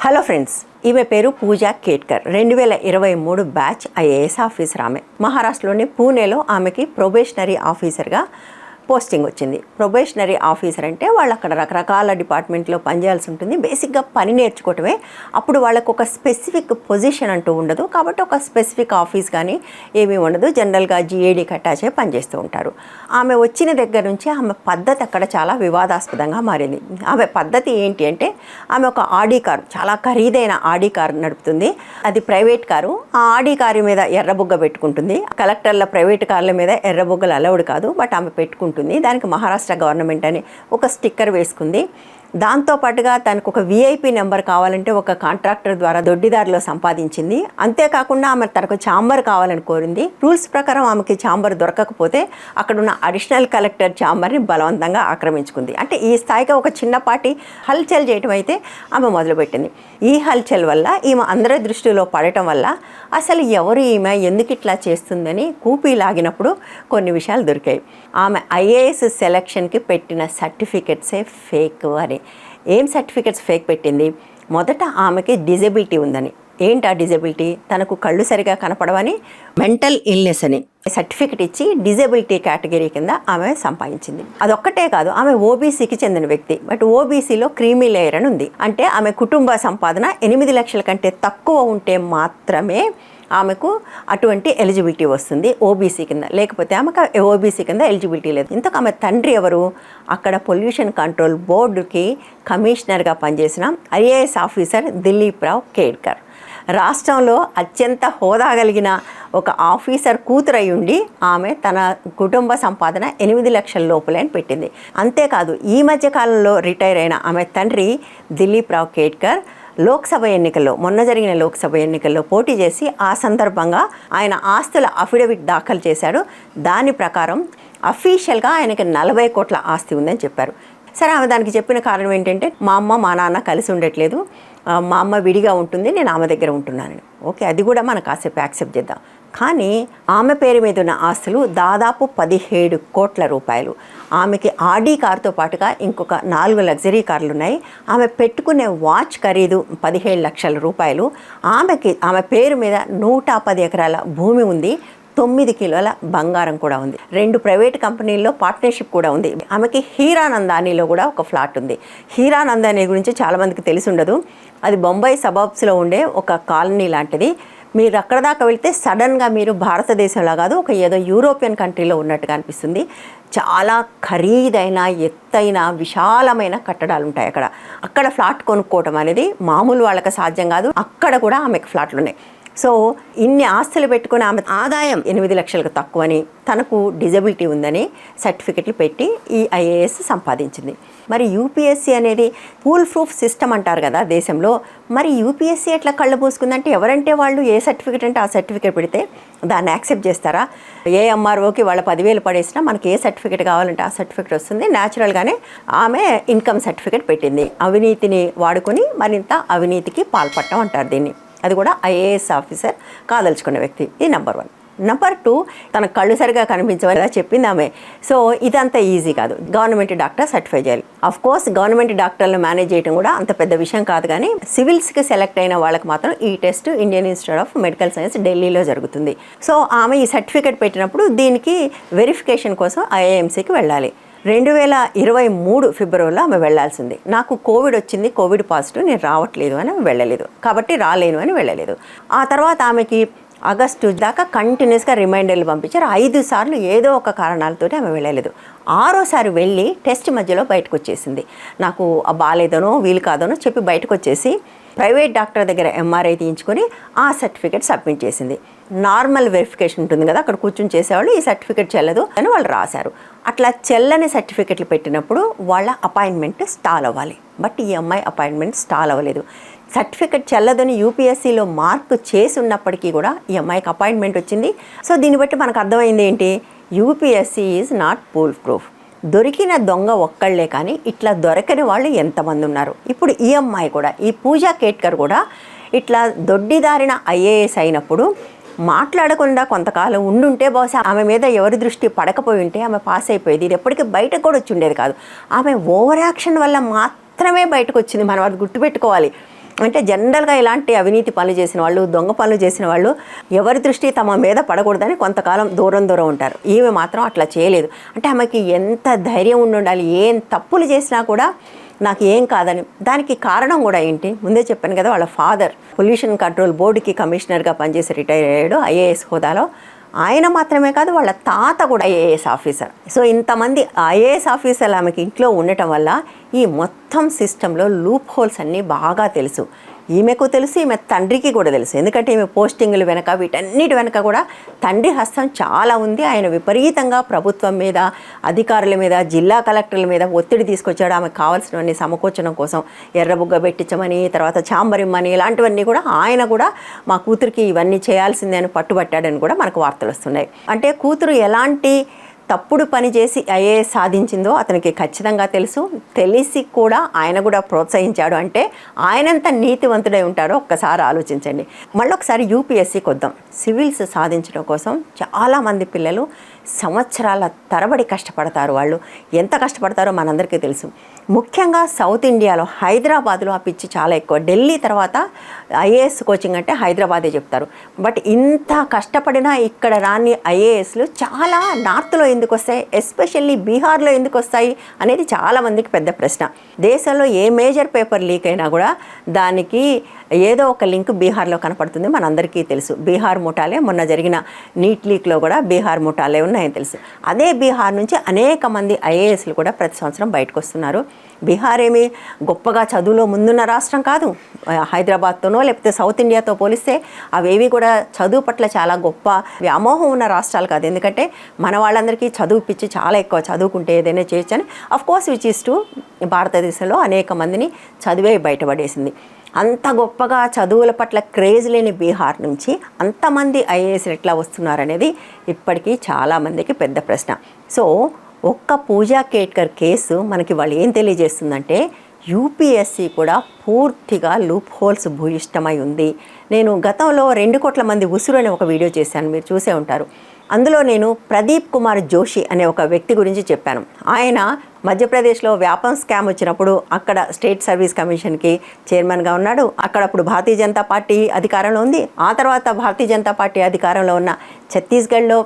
Hello friends ఈమె పేరు పూజా కేట్కర్. రెండు వేల ఇరవై మూడు బ్యాచ్ ఐఏఎస్ ఆఫీసర్ ఆమె. మహారాష్ట్రలోని పూణేలో ఆమెకి ప్రొబేషనరీ ఆఫీసర్గా పోస్టింగ్ వచ్చింది. ప్రొబేషనరీ ఆఫీసర్ అంటే వాళ్ళు అక్కడ రకరకాల డిపార్ట్మెంట్లో పనిచేయాల్సి ఉంటుంది. బేసిక్గా పని నేర్చుకోవటమే. అప్పుడు వాళ్ళకు ఒక స్పెసిఫిక్ పొజిషన్ అంటూ ఉండదు. కాబట్టి ఒక స్పెసిఫిక్ ఆఫీస్ కానీ ఏమీ ఉండదు. జనరల్గా జిఏడికి అటాచ్ అయి పనిచేస్తూ ఉంటారు. ఆమె వచ్చిన దగ్గర నుంచి ఆమె పద్ధతి అక్కడ చాలా వివాదాస్పదంగా మారింది. ఆమె పద్ధతి ఏంటి అంటే ఆమె ఒక ఆడి కారు చాలా ఖరీదైన ఆడి కారు నడుపుతుంది. అది ప్రైవేట్ కారు. ఆ ఆడీ కారు మీద ఎర్రబుగ్గ పెట్టుకుంటుంది. కలెక్టర్ల ప్రైవేట్ కార్ల మీద ఎర్రబుగ్గలు అలౌడ్ కాదు. బట్ ఆమె పెట్టుకుంటుంది. దానికి మహారాష్ట్ర గవర్నమెంట్ అని ఒక స్టిక్కర్ వేసుకుంది. దాంతో పాటుగా తనకు ఒక విఐపి నెంబర్ కావాలంటే ఒక కాంట్రాక్టర్ ద్వారా దొడ్డిదారిలో సంపాదించింది. అంతేకాకుండా ఆమె తనకు ఛాంబర్ కావాలని కోరింది. రూల్స్ ప్రకారం ఆమెకి ఛాంబర్ దొరకకపోతే అక్కడ ఉన్న అడిషనల్ కలెక్టర్ ఛాంబర్ని బలవంతంగా ఆక్రమించుకుంది. అంటే ఈ స్థాయిగా ఒక చిన్నపాటి హల్చల్ చేయటం అయితే ఆమె మొదలుపెట్టింది. ఈ హల్చల్ వల్ల ఈమె అందరి దృష్టిలో పడటం వల్ల అసలు ఎవరు ఈమె ఎందుకు ఇట్లా చేస్తుందని కూపీ లాగినప్పుడు కొన్ని విషయాలు దొరికాయి. ఆమె ఐఏఎస్ సెలక్షన్కి పెట్టిన సర్టిఫికెట్సే ఫేక్ అని. ఏం సర్టిఫికెట్స్ ఫేక్ పెట్టింది? మొదట ఆమెకి డిజబిలిటీ ఉందని. ఏంటి ఆ డిజబిలిటీ? తనకు కళ్ళు సరిగా కనపడవని మెంటల్ ఇల్నెస్ అని సర్టిఫికెట్ ఇచ్చి డిజబిలిటీ కేటగిరీ కింద ఆమె సంపాదించింది. అదొక్కటే కాదు ఆమె ఓబీసీకి చెందిన వ్యక్తి. బట్ ఓబీసీలో క్రీమీ లేయర్ అని ఉంది. అంటే ఆమె కుటుంబ సంపాదన ఎనిమిది లక్షల కంటే తక్కువ ఉంటే మాత్రమే ఆమెకు అటువంటి ఎలిజిబిలిటీ వస్తుంది ఓబీసీ కింద. లేకపోతే ఆమెకు ఓబీసీ కింద ఎలిజిబిలిటీ లేదు. ఇంతకు ఆమె తండ్రి ఎవరు? అక్కడ పొల్యూషన్ కంట్రోల్ బోర్డుకి కమిషనర్గా పనిచేసిన ఐఏఎస్ ఆఫీసర్ దిలీప్ రావు కేడ్కర్. రాష్ట్రంలో అత్యంత హోదా కలిగిన ఒక ఆఫీసర్ కూతురై ఉండి ఆమె తన కుటుంబ సంపాదన ఎనిమిది లక్షల లోపలే అని పెట్టింది. అంతేకాదు ఈ మధ్య కాలంలో రిటైర్ అయిన ఆమె తండ్రి దిలీప్ రావు కేట్కర్ లోక్సభ ఎన్నికల్లో మొన్న జరిగిన లోక్సభ ఎన్నికల్లో పోటీ చేసి ఆ సందర్భంగా ఆయన ఆస్తుల అఫిడవిట్ దాఖలు చేశాడు. దాని ప్రకారం అఫీషియల్గా ఆయనకి నలభై కోట్ల ఆస్తి ఉందని చెప్పారు. సరే ఆమె దానికి చెప్పిన కారణం ఏంటంటే మా అమ్మ మా నాన్న కలిసి ఉండట్లేదు. మా అమ్మ విడిగా ఉంటుంది నేను ఆమె దగ్గర ఉంటున్నానని ఓకే అది కూడా మనం కాసేపు యాక్సెప్ట్ చేద్దాం. కానీ ఆమె పేరు మీద ఉన్న ఆస్తులు దాదాపు పదిహేడు కోట్ల రూపాయలు. ఆమెకి ఆడీ కారుతో పాటుగా ఇంకొక నాలుగు లగ్జరీ కార్లు ఉన్నాయి. ఆమె పెట్టుకునే వాచ్ ఖరీదు పదిహేడు లక్షల రూపాయలు. ఆమెకి ఆమె పేరు మీద నూట పది ఎకరాల భూమి ఉంది. తొమ్మిది కిలోల బంగారం కూడా ఉంది. రెండు ప్రైవేట్ కంపెనీల్లో పార్ట్నర్షిప్ కూడా ఉంది. ఆమెకి హీరానందానిలో కూడా ఒక ఫ్లాట్ ఉంది. హీరానందాని గురించి చాలామందికి తెలిసి ఉండదు. అది బొంబాయి సబబ్స్లో ఉండే ఒక కాలనీ లాంటిది. మీరు అక్కడ దాకా వెళ్తే సడన్గా మీరు భారతదేశంలో కాదు ఒక ఏదో యూరోపియన్ కంట్రీలో ఉన్నట్టుగా అనిపిస్తుంది. చాలా ఖరీదైన ఎత్తైన విశాలమైన కట్టడాలు ఉంటాయి అక్కడ. అక్కడ ఫ్లాట్ కొనుక్కోవటం అనేది మామూలు వాళ్ళకి సాధ్యం కాదు. అక్కడ కూడా ఆమెకు ఫ్లాట్లు ఉన్నాయి. సో ఇన్ని ఆస్తులు పెట్టుకుని ఆమె ఆదాయం ఎనిమిది లక్షలకు తక్కువని తనకు డిజబిలిటీ ఉందని సర్టిఫికెట్లు పెట్టి ఈ ఐఏఎస్ సంపాదించింది. మరి యూపీఎస్సీ అనేది పూల్ ప్రూఫ్ సిస్టమ్ అంటారు కదా దేశంలో. మరి యూపీఎస్సీ ఎట్లా కళ్ళు పూసుకుందంటే ఎవరంటే వాళ్ళు ఏ సర్టిఫికెట్ అంటే ఆ సర్టిఫికెట్ పెడితే దాన్ని యాక్సెప్ట్ చేస్తారా? ఏ ఎంఆర్ఓకి వాళ్ళ పదివేలు పడేసినా మనకి ఏ సర్టిఫికెట్ కావాలంటే ఆ సర్టిఫికెట్ వస్తుంది. న్యాచురల్గానే ఆమె ఇన్కమ్ సర్టిఫికెట్ పెట్టింది. అవినీతిని వాడుకొని మరింత అవినీతికి పాల్పడటం అంటారు దీన్ని. అది కూడా ఐఏఎస్ ఆఫీసర్ కాదలుచుకున్న వ్యక్తి. ఇది నెంబర్ వన్. నెంబర్ టూ తన కళ్ళు సరిగా కనిపించవని చెప్పింది ఆమె. సో ఇదంతా ఈజీ కాదు. గవర్నమెంట్ డాక్టర్ సర్టిఫై చేయాలి. అఫ్ కోర్స్ గవర్నమెంట్ డాక్టర్లు మేనేజ్ చేయడం కూడా అంత పెద్ద విషయం కాదు కానీ సివిల్స్కి సెలెక్ట్ అయిన వాళ్ళకి మాత్రం ఈ test Indian institute of medical science ఢిల్లీలో జరుగుతుంది. సో ఆమె ఈ సర్టిఫికేట్ పెట్టినప్పుడు దీనికి వెరిఫికేషన్ కోసం ఐఏఎంసీకి వెళ్ళాలి. రెండు వేల ఇరవై మూడు ఫిబ్రవరిలో ఆమె వెళ్ళాల్సింది. నాకు కోవిడ్ వచ్చింది కోవిడ్ పాజిటివ్ నేను రావట్లేదు అని ఆమె వెళ్ళలేదు. కాబట్టి రాలేను అని వెళ్ళలేదు. ఆ తర్వాత ఆమెకి ఆగస్టు దాకా కంటిన్యూస్గా రిమైండర్లు పంపించారు. ఐదు సార్లు ఏదో ఒక కారణాలతో ఆమె వెళ్ళలేదు. ఆరోసారి వెళ్ళి టెస్ట్ మధ్యలో బయటకు వచ్చేసింది నాకు బాగాలేదనో వీలు కాదనో చెప్పి బయటకు వచ్చేసి ప్రైవేట్ డాక్టర్ దగ్గర ఎంఆర్ఐ తీయించుకొని ఆ సర్టిఫికేట్ సబ్మిట్ చేసింది. నార్మల్ వెరిఫికేషన్ ఉంటుంది కదా అక్కడ కూర్చొని చేసేవాళ్ళు ఈ సర్టిఫికేట్ చెల్లదు అని వాళ్ళు రాశారు. అట్లా చెల్లని సర్టిఫికెట్లు పెట్టినప్పుడు వాళ్ళ అపాయింట్మెంట్ స్టాల్ అవ్వాలి. బట్ ఈ అమ్మాయి అపాయింట్మెంట్ స్టాల్ అవ్వలేదు. సర్టిఫికెట్ చెల్లదని యూపీఎస్సీలో మార్క్ చేసి ఉన్నప్పటికీ కూడా ఈ అమ్మాయికి అపాయింట్మెంట్ వచ్చింది. సో దీన్ని బట్టి మనకు అర్థమైంది ఏంటి? UPSC is not foolproof. దొరికిన దొంగ ఒక్కళ్ళే కానీ ఇట్లా దొరకని వాళ్ళు ఎంతమంది ఉన్నారు? ఇప్పుడు ఈ అమ్మాయి కూడా ఈ పూజా కేట్కర్ కూడా ఇట్లా దొడ్డిదారిన ఐఏఎస్ అయినప్పుడు మాట్లాడకుండా కొంతకాలం ఉండుంటే బహుశా ఆమె మీద ఎవరి దృష్టి పడకపోయి ఉంటే ఆమె పాస్ అయిపోయేది. ఇది ఎప్పటికీ బయటకు కూడా వచ్చి ఉండేది కాదు. ఆమె ఓవర్ యాక్షన్ వల్ల మాత్రమే బయటకు వచ్చింది. మనం అది గుర్తుపెట్టుకోవాలి. అంటే జనరల్గా ఇలాంటి అవినీతి పనులు చేసిన వాళ్ళు దొంగ పనులు చేసిన వాళ్ళు ఎవరి దృష్టి తమ మీద పడకూడదని కొంతకాలం దూరం దూరం ఉంటారు. ఈమె మాత్రం అట్లా చేయలేదు. అంటే ఆమెకి ఎంత ధైర్యం ఉండి ఉండాలి ఏం తప్పులు చేసినా కూడా నాకు ఏం కాదని. దానికి కారణం కూడా ఏంటి? ముందే చెప్పాను కదా వాళ్ళ ఫాదర్ పొల్యూషన్ కంట్రోల్ బోర్డుకి కమిషనర్గా పనిచేసి రిటైర్ అయ్యాడు ఐఏఎస్ హోదాలో. ఆయన మాత్రమే కాదు వాళ్ళ తాత కూడా ఐఏఎస్ ఆఫీసర్. సో ఇంతమంది ఐఏఎస్ ఆఫీసర్లు ఆమెకి ఇంట్లో ఉండటం వల్ల ఈ మొత్తం సిస్టంలో లూప్ హోల్స్ అన్నీ బాగా తెలుసు. ఈమెకు తెలుసు ఈమె తండ్రికి కూడా తెలుసు. ఎందుకంటే ఈమె పోస్టింగులు వెనక వీటన్నిటి వెనక కూడా తండ్రి హస్తం చాలా ఉంది. ఆయన విపరీతంగా ప్రభుత్వం మీద అధికారుల మీద జిల్లా కలెక్టర్ల మీద ఒత్తిడి తీసుకొచ్చాడు. ఆమెకు కావాల్సినవన్నీ సమకూర్చడం కోసం ఎర్రబుగ్గ పెట్టించమని తర్వాత చాంబరిమ్మని ఇలాంటివన్నీ కూడా ఆయన కూడా మా కూతురికి ఇవన్నీ చేయాల్సిందే అని పట్టుబట్టాడని కూడా మనకు వార్తలు వస్తున్నాయి. అంటే కూతురు ఎలాంటి తప్పుడు పని చేసి ఐఏఎస్ సాధించిందో అతనికి ఖచ్చితంగా తెలుసు. తెలిసి కూడా ఆయన కూడా ప్రోత్సహించాడు. అంటే ఆయనంత నీతివంతుడై ఉంటారో ఒక్కసారి ఆలోచించండి. మళ్ళీ ఒకసారి యూపీఎస్సీకి వద్దాం సివిల్స్ సాధించడం కోసం చాలామంది పిల్లలు సంవత్సరాల తరబడి కష్టపడతారు వాళ్ళు. ఎంత కష్టపడతారో మనందరికీ తెలుసు. ముఖ్యంగా సౌత్ ఇండియాలో హైదరాబాద్లో ఆ పిచ్చి చాలా ఎక్కువ. ఢిల్లీ తర్వాత ఐఏఎస్ కోచింగ్ అంటే హైదరాబాదే చెప్తారు. బట్ ఇంత కష్టపడినా ఇక్కడ రాని ఐఏఎస్లు చాలా నార్త్లో ఎందుకు వస్తాయి? ఎస్పెషల్లీ బీహార్లో ఎందుకు వస్తాయి? అనేది చాలామందికి పెద్ద ప్రశ్న. దేశంలో ఏ మేజర్ పేపర్ లీక్ అయినా కూడా దానికి ఏదో ఒక లింక్ బీహార్లో కనపడుతుంది మనందరికీ తెలుసు. బీహార్ ముఠాలే. మొన్న జరిగిన నీట్ లీక్లో కూడా బీహార్ ముఠాలే ఆయన తెలుసు. అదే బీహార్ నుంచి అనేక మంది ఐఏఎస్లు కూడా ప్రతి సంవత్సరం బయటకు వస్తున్నారు బీహార్ ఏమి గొప్పగా చదువులో ముందున్న రాష్ట్రం కాదు. హైదరాబాద్తోనో లేకపోతే సౌత్ ఇండియాతో పోలిస్తే అవేవి కూడా చదువు పట్ల చాలా గొప్ప వ్యామోహం ఉన్న రాష్ట్రాలు కాదు. ఎందుకంటే మన వాళ్ళందరికీ చదువు పిచ్చి చాలా ఎక్కువ చదువుకుంటే ఏదైనా చేయొచ్చని. Of course which is to భారతదేశంలో అనేక మందిని చదివే బయటపడేసింది. అంత గొప్పగా చదువుల పట్ల క్రేజ్ లేని బీహార్ నుంచి అంతమంది ఐఏఎస్ ఎట్లా వస్తున్నారనేది ఇప్పటికీ చాలామందికి పెద్ద ప్రశ్న. సో ఒక్క పూజా కేట్కర్ కేసు మనకి వాళ్ళు ఏం తెలియజేస్తుందంటే యూపీఎస్సీ కూడా పూర్తిగా లూప్ హోల్స్ భూయిష్టమై ఉంది. నేను గతంలో రెండు కోట్ల మంది ఉసురు అనే ఒక వీడియో చేశాను మీరు చూసే ఉంటారు. అందులో నేను ప్రదీప్ కుమార్ జోషి అనే ఒక వ్యక్తి గురించి చెప్పాను. ఆయన మధ్యప్రదేశ్లో వ్యాపం స్కామ్ వచ్చినప్పుడు అక్కడ స్టేట్ సర్వీస్ కమిషన్కి చైర్మన్గా ఉన్నాడు. అక్కడ అప్పుడు భారతీయ జనతా పార్టీ అధికారంలో ఉంది. ఆ తర్వాత భారతీయ జనతా పార్టీ అధికారంలో ఉన్న ఛత్తీస్గఢ్లో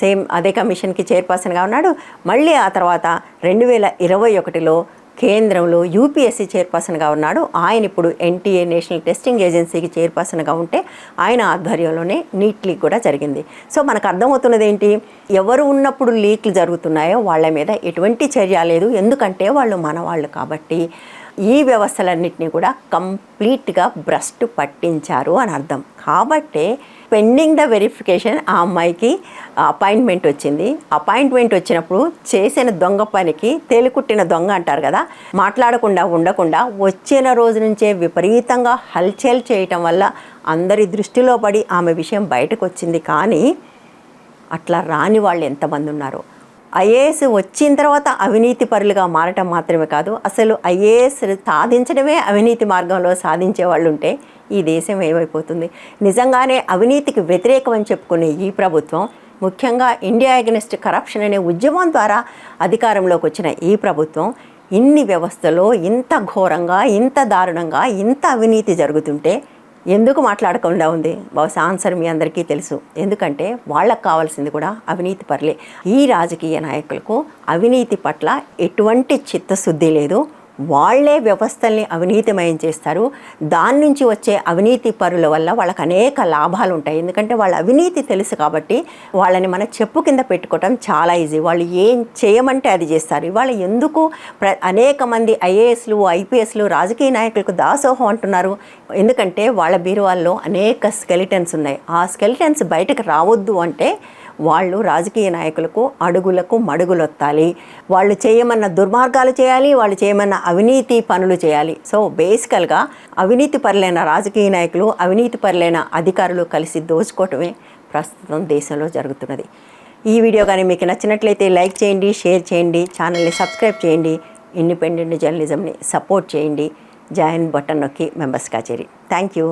సేమ్ అదే కమిషన్కి చైర్పర్సన్గా ఉన్నాడు. మళ్ళీ ఆ తర్వాత రెండు వేల ఇరవై ఒకటిలో కేంద్రంలో యూపీఎస్సీ చైర్పర్సన్గా ఉన్నాడు. ఆయన ఇప్పుడు ఎన్టీఏ నేషనల్ టెస్టింగ్ ఏజెన్సీకి చైర్పర్సన్గా ఉంటే ఆయన ఆధ్వర్యంలోనే నీట్ లీక్ కూడా జరిగింది. సో మనకు అర్థమవుతున్నది ఏంటి ఎవరు ఉన్నప్పుడు లీక్లు జరుగుతున్నాయో వాళ్ళ మీద ఎటువంటి చర్య లేదు. ఎందుకంటే వాళ్ళు మనవాళ్ళు కాబట్టి ఈ వ్యవస్థలన్నింటినీ కూడా కంప్లీట్గా భ్రష్టు పట్టించారు అని అర్థం. కాబట్టే పెండింగ్ ద వెరిఫికేషన్ ఆ అమ్మాయికి అపాయింట్మెంట్ వచ్చింది. అపాయింట్మెంట్ వచ్చినప్పుడు చేసిన దొంగ పనికి తేలికుట్టిన దొంగ అంటారు కదా మాట్లాడకుండా ఉండకుండా వచ్చిన రోజు నుంచే విపరీతంగా హల్చల్ చేయటం వల్ల అందరి దృష్టిలో పడి ఆమె విషయం బయటకు వచ్చింది. కానీ అట్లా రాని వాళ్ళు ఎంతమంది ఉన్నారు? ఐఏఎస్ వచ్చిన తర్వాత అవినీతి పరులుగా మారటం మాత్రమే కాదు అసలు ఐఏఎస్ సాధించడమే అవినీతి మార్గంలో సాధించే వాళ్ళు ఉంటే ఈ దేశం ఏమైపోతుంది నిజంగానే అవినీతికి వ్యతిరేకం అని చెప్పుకునే ఈ ప్రభుత్వం ముఖ్యంగా ఇండియా అగెనిస్ట్ కరప్షన్ అనే ఉద్యమం ద్వారా అధికారంలోకి వచ్చిన ఈ ప్రభుత్వం ఇన్ని వ్యవస్థలో ఇంత ఘోరంగా ఇంత దారుణంగా ఇంత అవినీతి జరుగుతుంటే ఎందుకు మాట్లాడకుండా ఉంది? బహుశా ఆన్సర్ మీ అందరికీ తెలుసు. ఎందుకంటే వాళ్ళకు కావాల్సింది కూడా అవినీతి పర్లే. ఈ రాజకీయ నాయకులకు అవినీతి పట్ల ఎటువంటి చిత్తశుద్ధి లేదు. వాళ్ళే వ్యవస్థల్ని అవినీతిమయం చేస్తారు. దాని నుంచి వచ్చే అవినీతి పరుల వల్ల వాళ్ళకి అనేక లాభాలు ఉంటాయి. ఎందుకంటే వాళ్ళ అవినీతి తెలుసు కాబట్టి వాళ్ళని మన చెప్పు కింద పెట్టుకోవటం చాలా ఈజీ. వాళ్ళు ఏం చేయమంటే అది చేస్తారు. ఇవాళ ఎందుకు ప్ర అనేక మంది ఐఏఎస్లు ఐపీఎస్లు రాజకీయ నాయకులకు దాసోహం అంటున్నారు? ఎందుకంటే వాళ్ళ బీరువాల్లో అనేక స్కెలిటన్స్ ఉన్నాయి. ఆ స్కెలిటన్స్ బయటకు రావద్దు అంటే వాళ్ళు రాజకీయ నాయకులకు అడుగులకు మడుగులొత్తాలి. వాళ్ళు చేయమన్న దుర్మార్గాలు చేయాలి వాళ్ళు చేయమన్న అవినీతి పనులు చేయాలి. సో బేసికల్గా అవినీతి పరులైన రాజకీయ నాయకులు అవినీతి పరులైన అధికారులు కలిసి దోచుకోవటమే ప్రస్తుతం దేశంలో జరుగుతున్నది. ఈ వీడియో కానీ మీకు నచ్చినట్లయితే లైక్ చేయండి షేర్ చేయండి ఛానల్ని సబ్స్క్రైబ్ చేయండి ఇండిపెండెంట్ జర్నలిజంని సపోర్ట్ చేయండి. జాయిన్ బటన్ నొక్కి మెంబర్స్గా చేరి థ్యాంక్ యూ.